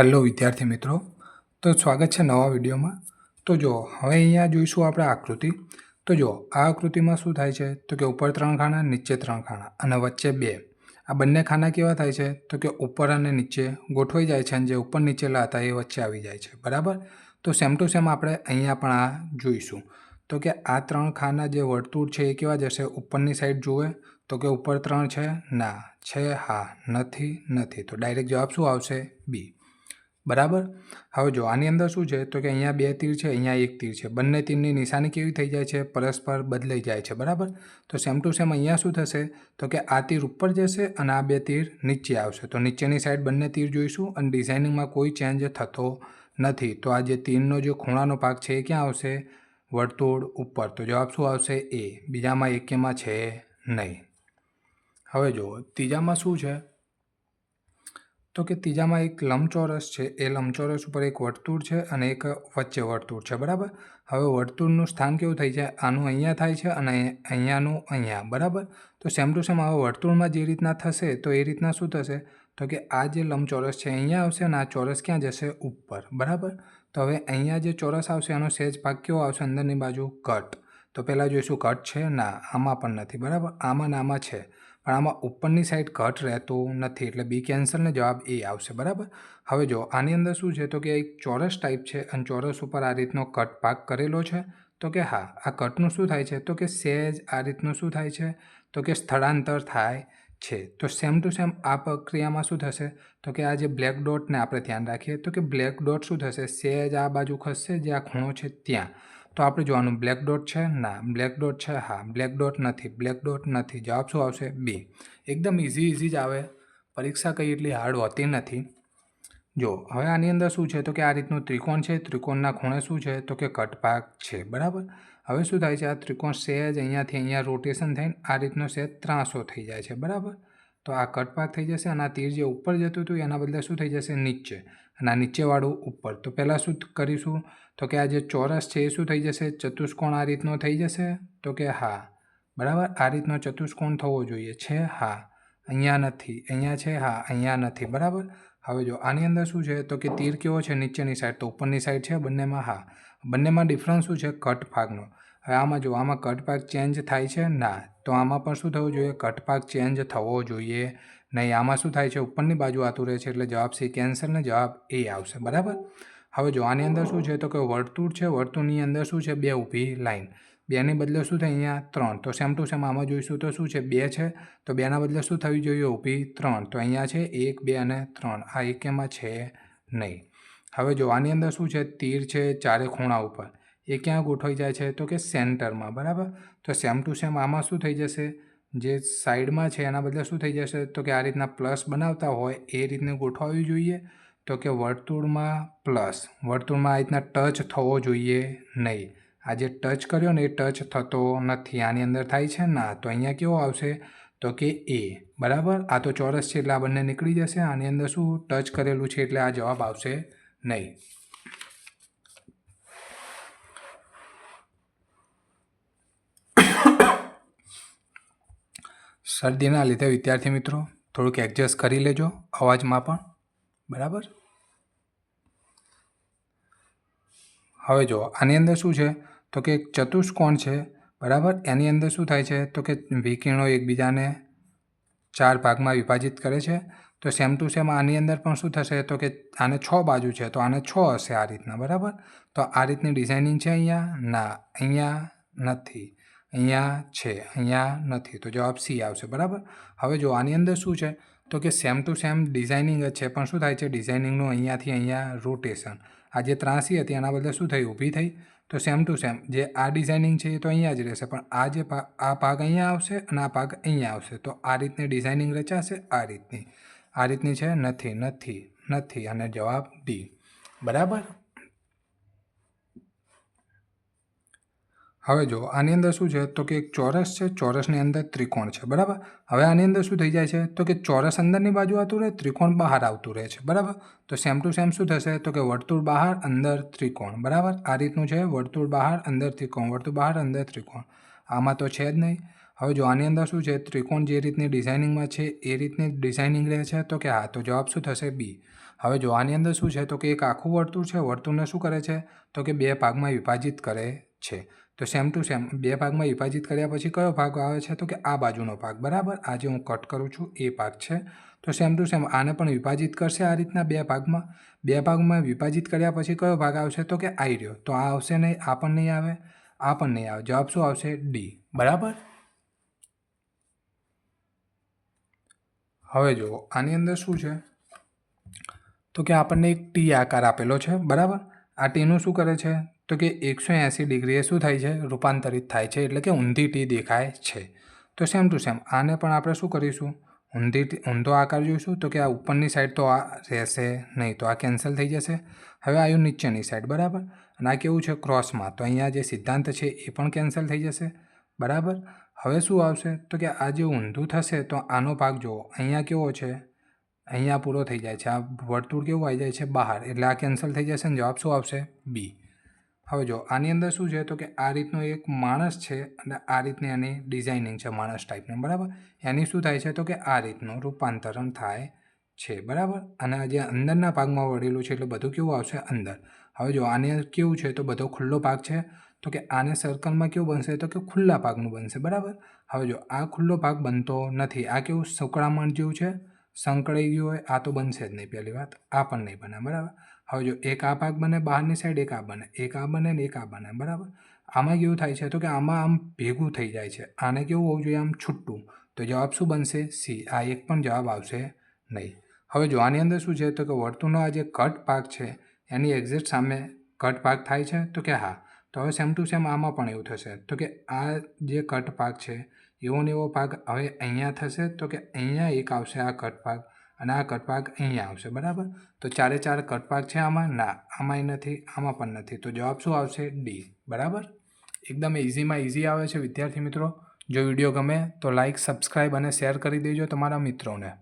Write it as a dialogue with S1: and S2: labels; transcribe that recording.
S1: Hello વિદ્યાર્થી મિત્રો. તો સ્વાગત છે નવા વિડીયોમાં. તો જો, હવે અહીંયા જોઈશું આપણે આકૃતિ. તો જો, આ આકૃતિમાં શું થાય છે? તો કે ઉપર ત્રણ ખાના, નીચે ત્રણ ખાના અને વચ્ચે બે. આ બંને ખાના કેવા થાય છે? તો કે ઉપર અને નીચે ગોઠવાઈ જાય છે અને જે ઉપર નીચેલા હતા એ વચ્ચે આવી જાય છે. બરાબર? તો સેમ ટુ સેમ આપણે અહીંયા પણ આ જોઈશું. તો કે આ ત્રણ ખાના જે વર્તુળ છે એ કેવા જશે? ઉપરની સાઈડ જુએ. તો કે ઉપર ત્રણ છે? ના. છે હા. નથી નથી. તો ડાયરેક્ટ જવાબ શું આવશે? બી. બરાબર? હવે જો આની અંદર શું છે? તો કે અહીંયા બે તીર છે, અહીંયા એક તીર છે. બંને તીરની નિશાની કેવી થઈ જાય છે? પરસ્પર બદલાઈ જાય છે. બરાબર? તો સેમ ટુ સેમ અહીંયા શું થશે? તો કે આ તીર ઉપર જશે અને આ બે તીર નીચે આવશે. તો નીચેની સાઈડ બંને તીર જોઈશું અને ડિઝાઇનિંગમાં કોઈ ચેન્જ થતો નથી. તો આ જે તીરનો જે ખૂણાનો ભાગ છે એ ક્યાં આવશે? વર્તુળ ઉપર. તો જવાબ શું આવશે? એ બીજામાં એકેમાં છે નહીં. હવે જુઓ, ત્રીજામાં શું છે? તો કે ત્રીજામાં એક લંબચોરસ છે. એ લંબચોરસ ઉપર એક વર્તુળ છે અને એક વચ્ચે વર્તુળ છે. બરાબર? હવે વર્તુળનું સ્થાન કેવું થઈ જાય આનું અહીંયા થાય છે અને અહીંયાનું અહીંયા. બરાબર? તો સેમ ટુ સેમ હવે વર્તુળમાં જે રીતના થશે તો એ રીતના શું થશે? તો કે આ જે લંબચોરસ છે અહીંયા આવશે અને આ ચોરસ ક્યાં જશે? ઉપર. બરાબર? તો હવે અહીંયા જે ચોરસ આવશે એનો સહેજ ભાગ કેવો આવશે? અંદરની બાજુ કટ. તો પહેલાં જોઈશું કટ છે? ના. આમાં પણ નથી. બરાબર? આમાં ને આમાં છે. પણ આમાં ઉપરની સાઈડ ઘટ રહેતું નથી, એટલે બી કેન્સરને જવાબ એ આવશે, બરાબર? હવે જો આની અંદર શું છે? તો કે એક ચોરસ ટાઈપ છે અને ચોરસ ઉપર આ રીતનો કટ પાક કરેલો છે. તો કે હા, આ કટનું શું થાય છે? તો કે સહેજ આ રીતનું શું થાય છે? તો કે સ્થળાંતર થાય છે. તો સેમ ટુ સેમ આ પ્રક્રિયામાં શું થશે? તો કે આ જે બ્લેક ડોટને આપણે ધ્યાન રાખીએ, તો કે બ્લેક ડોટ શું થશે? સહેજ આ બાજુ ખસશે, જે આ ખૂણો છે ત્યાં. તો આપણે જોવાનું બ્લેક ડોટ છે? ના બ્લેક ડોટ છે, હા. બ્લેક ડોટ નથી બ્લેક ડોટ નથી. જવાબ શું આવશે? બી એકદમ ઇઝી ઇઝી જ આવે. પરીક્ષા કંઈ એટલી હાર્ડ હોતી નથી. જો, હવે આની અંદર શું છે? તો કે આ રીતનું ત્રિકોણ છે. ત્રિકોણના ખૂણે શું છે? તો કે કટભાગ છે. બરાબર? હવે શું થાય છે? આ ત્રિકોણ સહેજ અહીંયાથી અહીંયા રોટેશન થઈને આ રીતનો સહેજ ત્રાસો થઈ જાય છે. બરાબર? તો આ કટભાગ થઈ જશે અને આ તીર જે ઉપર જતું હતું એના બદલે શું થઈ જશે? નીચે. અને આ નીચેવાળું ઉપર. તો પહેલાં શું કરીશું? તો કે આ જે ચોરસ છે એ શું થઈ જશે? ચતુષ્કોણ આ રીતનો થઈ જશે? તો કે હા. બરાબર? આ રીતનો ચતુષ્કોણ થવો જોઈએ. છે હા. અહીંયા નથી. અહીંયા છે હા. અહીંયા નથી. બરાબર? હવે જો આની અંદર શું છે? તો કે તીર કેવો છે? નીચેની સાઈડ તો ઉપરની સાઈડ છે બંનેમાં હા. બંનેમાં ડિફરન્સ શું છે? કટ ભાગનો હવે આમાં જો આમાં કટપાક ચેન્જ થાય છે? ના. તો આમાં પણ શું થવું જોઈએ? કટપાક ચેન્જ થવો જોઈએ. નહીં, આમાં શું થાય છે? ઉપરની બાજુ આતું રહે છે એટલે જવાબ સી કેન્સલ ને જવાબ એ આવશે. બરાબર? હવે જો આની અંદર શું છે? તો કે વર્તુળ છે, વર્તુળની અંદર શું છે? બે ઊભી લાઈન. બેની બદલે શું થાય? અહીંયા ત્રણ. તો સેમ ટુ સેમ આમાં જોઈશું તો શું છે? બે છે. તો બેના બદલે શું થવી જોઈએ? ઊભી ત્રણ. તો અહીંયા છે એક, બે અને ત્રણ. આ એકેમાં છે નહીં. હવે જો આની અંદર શું છે? તીર છે, ચારે ખૂણા ઉપર. એ ક્યાં ગોઠવાઈ જાય છે તો કે સેન્ટરમાં, બરાબર? તો સેમ ટુ સેમ આમાં શું થઈ જશે? જે સાઈડમાં છે એના બદલે શું થઈ જશે? તો કે આ રીતના પ્લસ બનાવતા હોય એ રીતને ગોઠવાવી જોઈએ. તો કે વર્તુળમાં પ્લસ, વર્તુળમાં આ રીતના ટચ થવો જોઈએ નહીં. આ જે ટચ કર્યો ને એ ટચ થતો નથી, આની અંદર થાય છે ના. તો અહીંયા કેવો આવશે? તો કે એ, બરાબર? આ તો ચોરસ છે એટલે આ બંને નીકળી જશે, આની અંદર શું ટચ કરેલું છે એટલે આ જવાબ આવશે નહીં. શરદીના લીધે વિદ્યાર્થી મિત્રો, થોડુંક એડજસ્ટ કરી લેજો અવાજમાં પણ. બરાબર? હવે જો આની અંદર શું છે? તો કે ચતુષ્કોણ છે, બરાબર? એની અંદર શું થાય છે? તો કે વિકિરણો એકબીજાને ચાર ભાગમાં વિભાજિત કરે છે. તો સેમ ટુ સેમ આની અંદર પણ શું થશે? તો કે આને છ બાજુ છે, તો આને છ હશે આ રીતના, બરાબર? તો આ રીતની ડિઝાઇનિંગ છે અહીંયા? ના, અહીંયા નથી. અહીંયા છે, અહીંયા નથી. તો જવાબ સી આવશે, બરાબર? હવે જો આની અંદર શું છે? તો કે સેમ ટુ સેમ ડિઝાઇનિંગ જ છે, પણ શું થાય છે? ડિઝાઇનિંગનું અહીંયાથી અહીંયા રોટેશન આ જે ત્રાસી હતી એના બદલે શું થઈ? ઊભી થઈ. તો સેમ ટુ સેમ જે આ ડિઝાઇનિંગ છે, એ તો અહીંયા જ રહેશે, પણ આ જે આ ભાગ અહીંયા આવશે અને આ ભાગ અહીંયા આવશે. તો આ રીતની ડિઝાઇનિંગ રચાશે, આ રીતની. આ રીતની છે, નથી નથી નથી. અને જવાબ ડી. બરાબર? હવે જો, આની અંદર શું છે? તો કે એક ચોરસ છે, ચોરસની અંદર ત્રિકોણ છે, બરાબર? હવે આની અંદર શું થઈ જાય છે? તો કે ચોરસ અંદરની બાજુ આવતું રહે, ત્રિકોણ બહાર આવતું રહે છે, બરાબર? તો સેમ ટુ સેમ શું થશે? તો કે વર્તુળ બહાર, અંદર ત્રિકોણ, બરાબર? આ રીતનું છે, વર્તુળ બહાર, અંદર ત્રિકોણ, વર્તુળ બહાર, અંદર ત્રિકોણ. આમાં તો છે જ નહીં. હવે જો આની અંદર શું છે? ત્રિકોણ જે રીતની ડિઝાઇનિંગમાં છે, એ રીતની ડિઝાઇનિંગ રહે છે? તો કે હા, તો જવાબ શું થશે? બી હવે જો આની અંદર શું છે? તો કે એક આખું વર્તુળ છે, વર્તુળને શું કરે છે? તો કે બે ભાગમાં વિભાજિત કરે છે. તો સેમ ટુ સેમ બે ભાગમાં વિભાજિત કર્યા પછી કયો ભાગ આવે છે? તો કે આ બાજુનો ભાગ. બરાબર? આ જે હું કટ કરું છું. એ ભાગ છે. તો સેમ ટુ સેમ આને પણ વિભાજિત કરશે આ રીતના બે ભાગમાં. બે ભાગમાં વિભાજિત કર્યા પછી કયો ભાગ આવશે? તો કે આઈ રહ્યો. તો આ આવશે નહીં, આ પણ નહીં આવે, આ પણ નહીં આવે. જવાબ શું આવશે? ડી બરાબર? હવે જુઓ, આની અંદર શું છે? તો કે આપણને એક ટી આકાર આપેલો છે. બરાબર? આ ટીનું શું કરે છે? તો કે એકસો એંસી ડિગ્રીએ શું થાય છે? રૂપાંતરિત થાય છે, એટલે કે ઊંધી ટી દેખાય છે. તો સેમ ટુ સેમ આને પણ આપણે શું કરીશું? ઊંધી ઊંધો આકાર જોઈશું. તો કે આ ઉપરની સાઈડ તો આ રહેશે નહીં, તો આ કેન્સલ થઈ જશે. હવે આવ્યું નીચેની સાઈડ બરાબર? અને આ કેવું છે? ક્રોસમાં તો અહીંયા જે સિદ્ધાંત છે એ પણ કેન્સલ થઈ જશે. બરાબર? હવે શું આવશે? તો કે આ જે ઊંધું થશે, તો આનો ભાગ જુઓ. અહીંયા કેવો છે? અહીંયા પૂરો થઈ જાય છે. આ વર્તુળ કેવું આવી જાય છે? બહાર. એટલે આ કેન્સલ થઈ જશે ને જવાબ શું આવશે? બી હવે જો આની અંદર શું છે, તો કે આ રીતનો એક માણસ છે અને આ રીતની એની ડિઝાઇનિંગ છે માણસ ટાઈપની બરાબર? એની શું થાય છે, તો કે આ રીતનું રૂપાંતરણ થાય છે, બરાબર? અને જે અંદરના ભાગમાં વળેલું છે, એટલે બધું કેવું આવશે અંદર? હવે જો આને કેવું છે, તો બધો ખુલ્લો ભાગ છે, તો કે આને સર્કલમાં કેવું બનશે, તો કે ખુલ્લા ભાગનું બનશે, બરાબર? હવે જો આ ખુલ્લો ભાગ બનતો નથી, આ કેવું સંકળામણ જેવું છે? સંકળાઈ ગયું હોય, આ તો બનશે જ નહીં, પહેલી વાત, આ પણ નહીં બને, બરાબર? હવે જો એક આ ભાગ બને, બહારની સાઈડ એક આ બને, એક આ બને ને એક આ બને, બરાબર? આમાં કેવું થાય છે? તો કે આમાં આમ ભેગું થઈ જાય છે. આને કેવું હોવું જોઈએ? આમ છૂટું. તો જવાબ શું બનશે? સી. આ એક પણ જવાબ આવશે નહીં. હવે જો આની અંદર શું છે? તો કે વર્તુળનો આ જે કટ ભાગ છે, એની એક્ઝેક્ટ સામે કટ ભાગ થાય છે, તો કે હા. તો હવે સેમ ટુ સેમ આમાં પણ એવું થશે. તો કે આ જે કટ ભાગ છે, એવો ને એવો ભાગ હવે અહીંયા થશે, તો કે અહીંયા એક આવશે આ કટ ભાગ. અને આ કટપાક અહીંયા આવશે, બરાબર? તો ચારે ચાર કટપાક છે આમાં? ના, આમાંય નથી, આમાં પણ નથી. તો જવાબ શું આવશે? ડી, બરાબર? એકદમ ઇઝીમાં ઇઝી આવે છે વિદ્યાર્થી મિત્રો. જો વીડિયો ગમે તો લાઇક સબસ્ક્રાઈબ અને શેર કરી દેજો તમારા મિત્રોને.